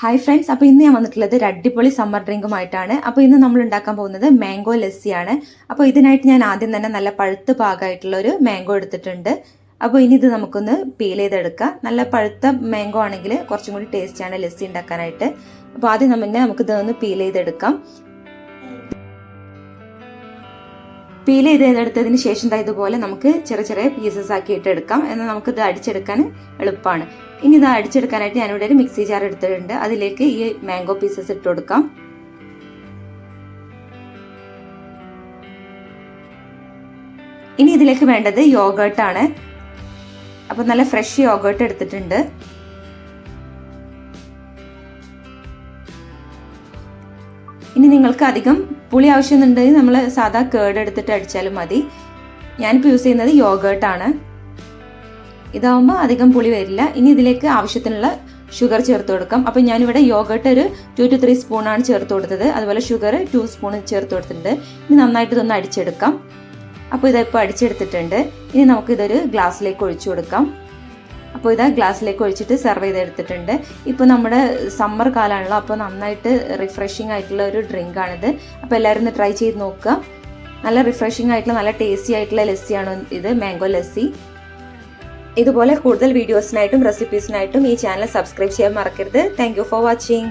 Hi friends അപ്പോൾ ഇന്ന് ഞാൻ വന്നിട്ടുള്ളത് അടിപൊളി സമ്മർ ഡ്രിങ്കുമായിട്ടാണ് അപ്പോൾ ഇന്ന് നമ്മൾ ഉണ്ടാക്കാൻ പോകുന്നത് മാംഗോ ലസ്സിയാണ് അപ്പോൾ ഇതിനായിട്ട് ഞാൻ ആദ്യം തന്നെ നല്ല പഴുത്ത പാകമായിട്ടുള്ള ഒരു മാംഗോ എടുത്തിട്ടുണ്ട്. അപ്പോൾ ഇനി ഇത് നമുക്കൊന്ന് പീൽ ചെയ്തെടുക്കാം. നല്ല പഴുത്ത മാംഗോ ആണെങ്കിൽ കുറച്ചും കൂടി ടേസ്റ്റിയാണ് ലസ്സി ഉണ്ടാക്കാനായിട്ട്. അപ്പോൾ ആദ്യം തന്നെ നമുക്ക് ഇതൊന്ന് പീൽ ചെയ്തെടുക്കാം. പീൽ ചെയ്തെടുത്തതിന് ശേഷം ഇതുപോലെ നമുക്ക് ചെറിയ ചെറിയ പീസസ് ആക്കിയിട്ട് എടുക്കാം. എന്നാൽ നമുക്ക് ഇത് അടിച്ചെടുക്കാൻ എളുപ്പമാണ്. ഇനി ഇത് അടിച്ചെടുക്കാനായിട്ട് ഞാനിവിടെ ഒരു മിക്സി ജാർ എടുത്തിട്ടുണ്ട്. അതിലേക്ക് ഈ മാംഗോ പീസസ് ഇട്ട് കൊടുക്കാം. ഇനി ഇതിലേക്ക് വേണ്ടത് യോഗേർട്ടാണ് അപ്പോൾ നല്ല ഫ്രഷ് യോഗേർട്ട് എടുത്തിട്ടുണ്ട്. ഇനി നിങ്ങൾക്ക് അധികം പുളി ആവശ്യമെന്നുണ്ടെങ്കിൽ നമ്മൾ സാധാ കേട് എടുത്തിട്ട് അടിച്ചാലും മതി. ഞാനിപ്പോൾ യൂസ് ചെയ്യുന്നത് യോഗേർട്ടാണ് ഇതാവുമ്പോൾ അധികം പുളി വരില്ല. ഇനി ഇതിലേക്ക് ആവശ്യത്തിനുള്ള ഷുഗർ ചേർത്ത് കൊടുക്കാം. അപ്പം ഞാനിവിടെ യോഗട്ട് ഒരു ടു ടു ത്രീ സ്പൂണാണ് ചേർത്ത് കൊടുത്തത്. അതുപോലെ ഷുഗർ ടു സ്പൂൺ ചേർത്ത് കൊടുത്തിട്ടുണ്ട്. ഇനി നന്നായിട്ട് ഇതൊന്ന് അടിച്ചെടുക്കാം. അപ്പോൾ ഇതിപ്പോൾ അടിച്ചെടുത്തിട്ടുണ്ട്. ഇനി നമുക്കിതൊരു ഗ്ലാസ്സിലേക്ക് ഒഴിച്ചു കൊടുക്കാം. അപ്പോൾ ഇതാ ഗ്ലാസ്സിലേക്ക് ഒഴിച്ചിട്ട് സെർവ് ചെയ്തെടുത്തിട്ടുണ്ട്. ഇപ്പോൾ നമ്മുടെ സമ്മർ കാലമാണല്ലോ അപ്പോൾ നന്നായിട്ട് റിഫ്രഷിംഗ് ആയിട്ടുള്ള ഒരു ഡ്രിങ്ക് ആണിത്. അപ്പോൾ എല്ലാവരും ഒന്ന് ട്രൈ ചെയ്ത് നോക്കുക. നല്ല റിഫ്രഷിംഗ് ആയിട്ടുള്ള നല്ല ടേസ്റ്റി ആയിട്ടുള്ള ലസ്സിയാണ് ഇത് മാംഗോ ലസ്സി. ഇതുപോലെ കൂടുതൽ വീഡിയോസിനായിട്ടും റെസിപ്പീസിനായിട്ടും ഈ ചാനൽ സബ്സ്ക്രൈബ് ചെയ്യാൻ മറക്കരുത്. Thank for watching